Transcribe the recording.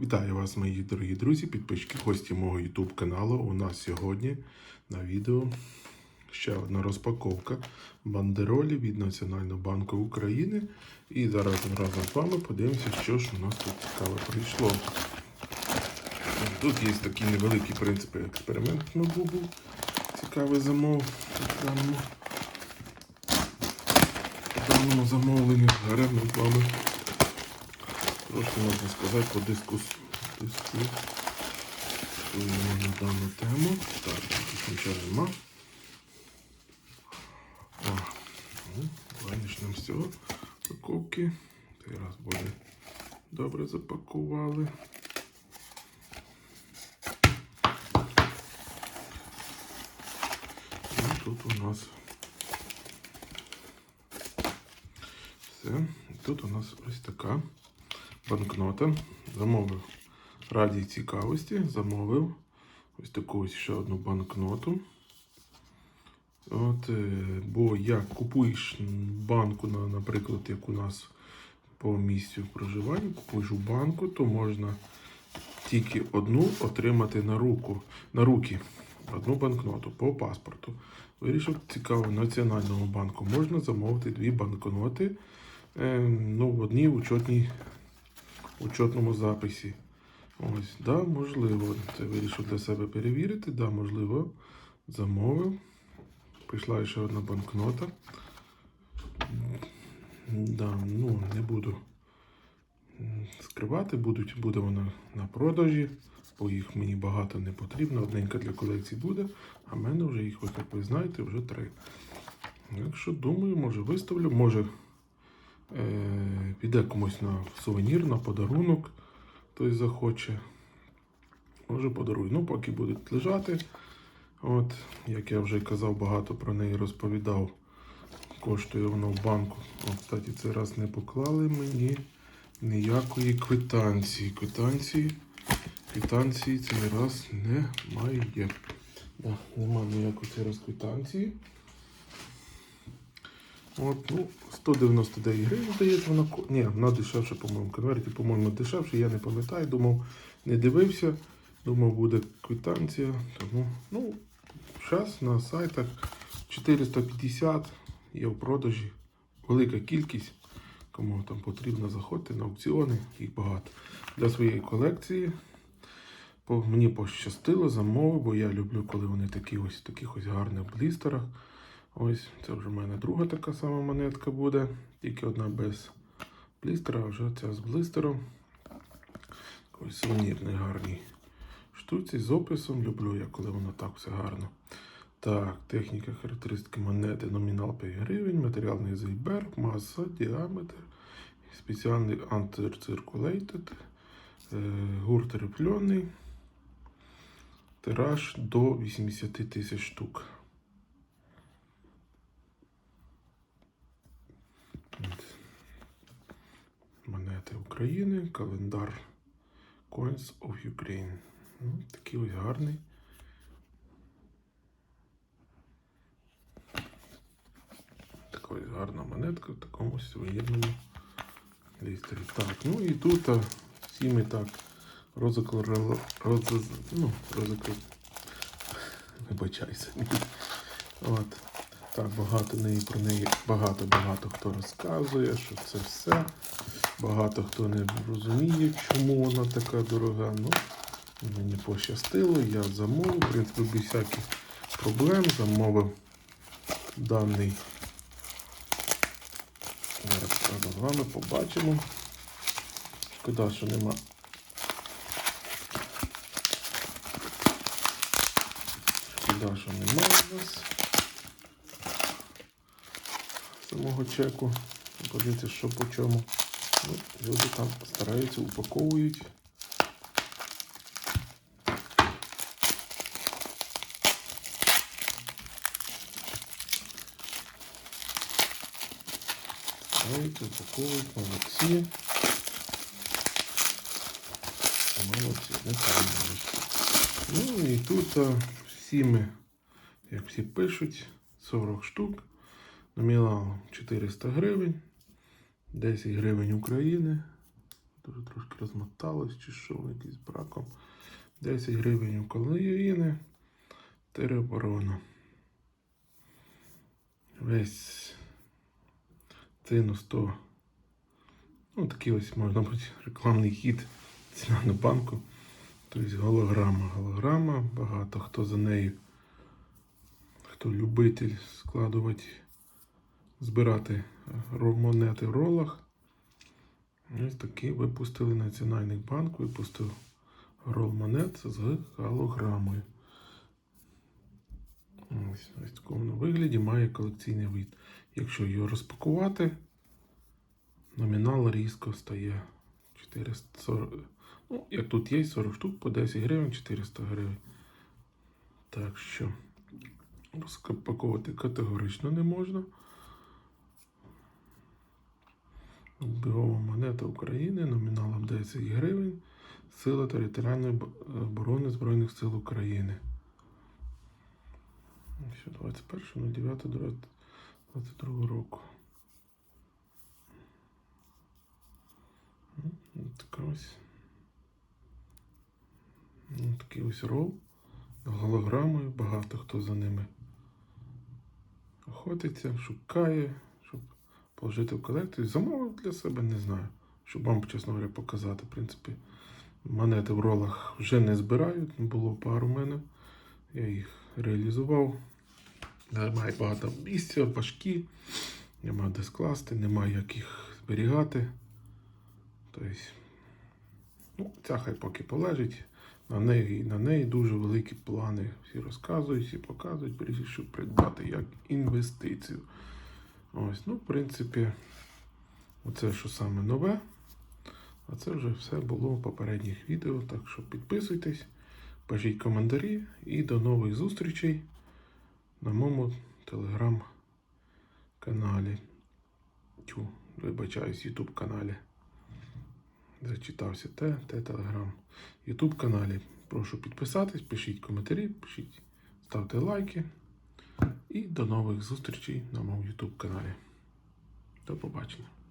Вітаю вас, мої дорогі друзі, підписчики, гості мого YouTube каналу. У нас сьогодні на відео ще одна розпаковка бандеролі від Національного банку України. І зараз разом з вами подивимося, що ж у нас тут цікаве прийшло. Тут є такий невеликий в принципі, експеримент на був цікавий замов даному, даному замовленні. Гаремо з вами Трошки можна сказати по дискусуємо на дану тему. Так, тут нічого нема. О, з цього упаковки. Цей раз буде добре запакували. І тут у нас все. І тут у нас ось така банкнота. Замовив раді цікавості, замовив ось таку ось ще одну банкноту. От, е, Бо як купуєш банку, на- наприклад, як у нас по місцю проживання, купуєш у банку, то можна тільки одну отримати на руку, на руки. Одну банкноту по паспорту. Вирішив цікаво, Національному банку можна замовити дві банкноти е, ну, в одній учетній учетному записі. Ось, да, можливо. Це вирішив для себе перевірити. Да, можливо. Замовив. Прийшла ще одна банкнота. Да, ну, не буду скривати, будуть, буде вона на продажі, бо їх мені багато не потрібно. Одненька для колекції буде, а в мене вже їх, ви, як ви знаєте, вже три. Якщо думаю, може виставлю, може піде комусь на сувенір, на подарунок, хтось захоче. Може подарую. Ну, поки будуть лежати. От, як я вже казав, багато про неї розповідав. Коштує воно в банку. О, кстати, цей раз не поклали мені ніякої квитанції. Квитанції, квитанції цей раз немає. Да, нема ніякої цей раз квитанції. От, ну, 199 гривень, здається, вона. Ні, вона дешевше, по-моєму. Конверті, по-моєму, дешевше, я не пам'ятаю. Думав, не дивився. Думав, буде квитанція. Тому, ну, зараз на сайтах 450 є в продажі. Велика кількість. Кому там потрібно, заходьте на аукціони, їх багато. Для своєї колекції. Мені пощастило, замовив, бо я люблю, коли вони такі ось таких ось гарних блістерах. Ось, це вже в мене друга така сама монетка буде. Тільки одна без блістера, а вже ця з блистером. Ось сувенірний гарний штуці з описом. Люблю я, коли воно так все гарно. Так, техніка, характеристики монети, номінал 5 гривень, матеріальний зайберг, маса, діаметр, спеціальний антициркулейтед, гурт рифльоний, тираж до 80 тисяч штук. От. Монети України, календар Coins of Ukraine. Ну, такий ось гарний. Така ось гарна монетка в такому сувенірному лістері. Так, ну і тут а, всі ми так розокл... Роз... Ну, розокл... Вибачайся. От. Так, багато неї про неї багато-багато хто розказує, що це все. Багато хто не розуміє, чому вона така дорога. Ну, мені пощастило, я замовив, в принципі, без всяких проблем замовив даний. Зараз з вами побачимо. Шкода, що нема. Шкода, що немає у нас самого чеку. Подивіться, що по чому. Ну, люди там стараються, упаковують. Стараються, упаковують, молодці. Молодці, не молодці. Ну і тут а, всі ми, як всі пишуть, 40 штук. Номінал 400 гривень, 10 гривень України. дуже трошки розмоталось чи що, якийсь браком. 10 гривень України. Тероборона. Весь ціну 100. Ну, такий ось, можна бути, рекламний хід Національного банку. Тобто голограма. Голограма. Багато хто за нею, хто любитель складувати, збирати е, монети в ролах. Ось такі випустили Національний банк, випустив рол монет з голограмою. Ось, ось такому вигляді має колекційний вид. Якщо його розпакувати, номінал різко стає 440. Ну, як тут є 40 штук по 10 гривень, 400 гривень. Так що розпаковувати категорично не можна. Бігова монета України номіналом 10 гривень. Сила територіальної оборони Збройних сил України. Ще 21.09.22 року. Така ось. Ну, такий ось рол голограмою. Багато хто за ними охотиться, шукає, положити в колекцію. Замовив для себе, не знаю. Щоб вам, чесно говоря, показати. В принципі, монети в ролах вже не збирають. Було пару мене. Я їх реалізував. Немає багато місця, важкі. Нема де скласти, немає як їх зберігати. Тобто, ну, ця хай поки полежить. На неї, на неї дуже великі плани. Всі розказують, всі показують, вирішив придбати як інвестицію. Ось, ну, в принципі, оце що саме нове. А це вже все було в попередніх відео. Так що підписуйтесь, пишіть коментарі і до нових зустрічей на моєму телеграм-каналі. Тю, вибачаюсь, ютуб каналі. Зачитався те, те телеграм. Ютуб каналі. Прошу підписатись, пишіть коментарі, пишіть, ставте лайки. І до нових зустрічей на моєму YouTube каналі. До побачення.